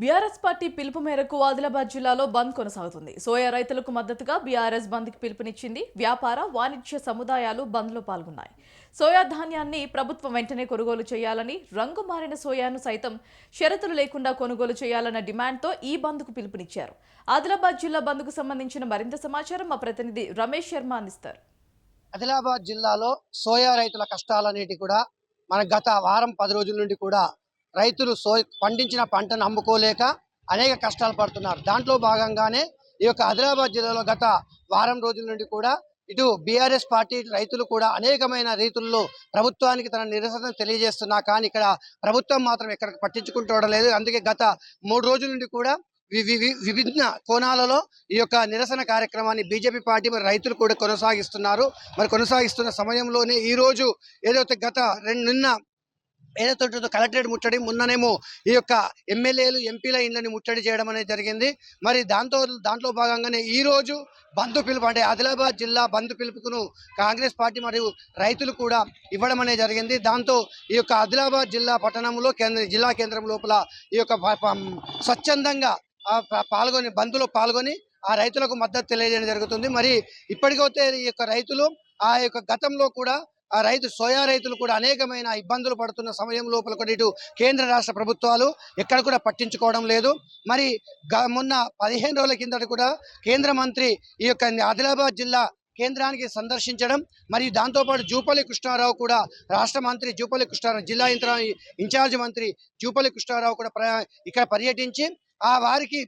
BRS party పిలుపు మేరకు ఆదిలాబాద్ జిల్లాలో బంద్ కొనసాగుతుంది. సోయా రైతులకు మద్దతుగా బీఆర్ఎస్ బంద్కి పిలుపునిచ్చింది. వ్యాపార వాణిజ్య సముదాయాలు బంద్లో పాల్గొన్నాయి. సోయా ధాన్యాన్ని ప్రభుత్వం వెంటనే కొనుగోలు చేయాలని రంగు మారిన సోయాను సైతం షరతులు లేకుండా కొనుగోలు చేయాలన్న డిమాండ్తో ఈ బంద్కు పిలుపునిచ్చారు. ఆదిలాబాద్ జిల్లా బంద్కు సంబంధించిన మరింత సమాచారం మా ప్రతినిధి రమేష్ శర్మ అందిస్తారు. ఆదిలాబాద్ జిల్లాలో సోయా రైతుల కష్టాలన్నిటి కూడా మన గత వారం పది రోజుల నుండి కూడా రైతులు సో పండించిన పంటను అమ్ముకోలేక అనేక కష్టాలు పడుతున్నారు. దాంట్లో భాగంగానే ఈ యొక్క ఆదిలాబాద్ జిల్లాలో గత వారం రోజుల నుండి కూడా ఇటు బీఆర్ఎస్ పార్టీ రైతులు కూడా అనేకమైన రీతుల్లో ప్రభుత్వానికి తన నిరసన తెలియజేస్తున్నా కానీ ఇక్కడ ప్రభుత్వం మాత్రం ఎక్కడ పట్టించుకుంటూ లేదు. అందుకే గత మూడు రోజుల నుండి కూడా వి- విభిన్న కోణాలలో ఈ యొక్క నిరసన కార్యక్రమాన్ని బీజేపీ పార్టీ మరి రైతులు కూడా కొనసాగిస్తున్నారు. మరి కొనసాగిస్తున్న సమయంలోనే ఈ రోజు ఏదైతే గత రెండు నిన్న ఏదైతే ఉంటుందో కలెక్టరేట్ ముట్టడి మొన్ననేమో ఈ యొక్క ఎమ్మెల్యేలు ఎంపీల ఇళ్ళని ముట్టడి చేయడం అనేది జరిగింది. మరి దాంతో దాంట్లో భాగంగానే ఈ రోజు బంధు పిలుపు అంటే ఆదిలాబాద్ జిల్లా బంధు పిలుపుకును కాంగ్రెస్ పార్టీ మరియు రైతులు కూడా ఇవ్వడం అనేది జరిగింది. దాంతో ఈ యొక్క ఆదిలాబాద్ జిల్లా పట్టణంలో కేంద్ర జిల్లా కేంద్రం లోపల ఈ యొక్క స్వచ్ఛందంగా పాల్గొని బంధులో పాల్గొని ఆ రైతులకు మద్దతు తెలియజేయడం జరుగుతుంది. మరి ఇప్పటికైతే ఈ యొక్క రైతులు ఆ యొక్క గతంలో కూడా ఆ రైతు సోయా రైతులు కూడా అనేకమైన ఇబ్బందులు పడుతున్న సమయం లోపల కూడా ఇటు కేంద్ర రాష్ట్ర ప్రభుత్వాలు ఎక్కడ కూడా పట్టించుకోవడం లేదు. మరి గ- మొన్న పదిహేను రోజుల కిందట కూడా కేంద్ర మంత్రి ఈ యొక్క ఆదిలాబాద్ జిల్లా కేంద్రానికి సందర్శించడం మరియు దాంతోపాటు జూపల్లి కృష్ణారావు కూడా రాష్ట్ర మంత్రి జూపల్లి కృష్ణారావు జిల్లా యంత్ర ఇన్ఛార్జ్ మంత్రి జూపల్లి కృష్ణారావు కూడా ఇక్కడ పర్యటించి ఆ వారికి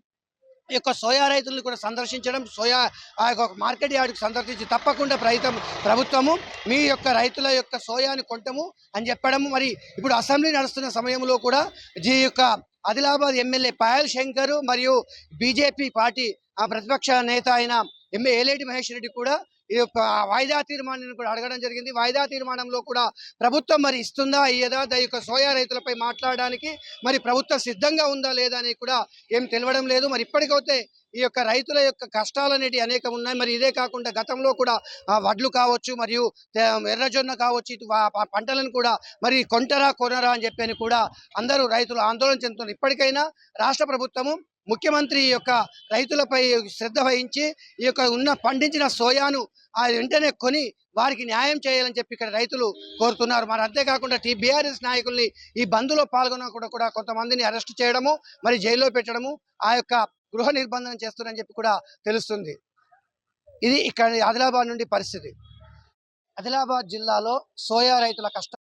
యొక్క సోయా రైతులను కూడా సందర్శించడం సోయా ఆ యొక్క మార్కెట్ యార్డుకు సందర్శించి తప్పకుండా ప్రయత్నం ప్రభుత్వము మీ యొక్క రైతుల యొక్క సోయాని కొంటము అని చెప్పడము. మరి ఇప్పుడు అసెంబ్లీ నడుస్తున్న సమయంలో కూడా ఈ యొక్క ఆదిలాబాద్ ఎమ్మెల్యే పాయల్ శంకర్ మరియు బీజేపీ పార్టీ ఆ ప్రతిపక్ష నేత అయిన ఎంఏ ఏలేటి మహేష్ రెడ్డి కూడా ఈ యొక్క వాయిదా తీర్మానాన్ని కూడా అడగడం జరిగింది. వాయిదా తీర్మానంలో కూడా ప్రభుత్వం మరి ఇస్తుందా ఇయ్యదా? దాని యొక్క సోయా రైతులపై మాట్లాడడానికి మరి ప్రభుత్వం సిద్ధంగా ఉందా లేదా అని కూడా ఏం తెలియడం లేదు. మరి ఇప్పటికైతే ఈ యొక్క రైతుల యొక్క కష్టాలు అనేటివి అనేకం ఉన్నాయి. మరి ఇదే కాకుండా గతంలో కూడా వడ్లు కావచ్చు మరియు ఎర్రజొన్న కావచ్చు ఇటు పంటలను కూడా మరి కొంటరా కొనరా అని చెప్పని కూడా అందరూ రైతులు ఆందోళన చెందుతున్నారు. ఇప్పటికైనా రాష్ట్ర ప్రభుత్వము ముఖ్యమంత్రి ఈ యొక్క రైతులపై శ్రద్ధ వహించి ఈ యొక్క ఉన్న పండించిన సోయాను ఆ వెంటనే కొని వారికి న్యాయం చేయాలని చెప్పి ఇక్కడ రైతులు కోరుతున్నారు. మరి అంతేకాకుండా టీ బీఆర్ఎస్ నాయకుల్ని ఈ బంద్లో పాల్గొన్న కూడా కూడా కొంతమందిని అరెస్ట్ చేయడము మరి జైల్లో పెట్టడము ఆ యొక్క గృహ నిర్బంధనం చేస్తున్నారని చెప్పి కూడా తెలుస్తుంది. ఇది ఇక్కడ ఆదిలాబాద్ నుండి పరిస్థితి. ఆదిలాబాద్ జిల్లాలో సోయా రైతుల కష్టం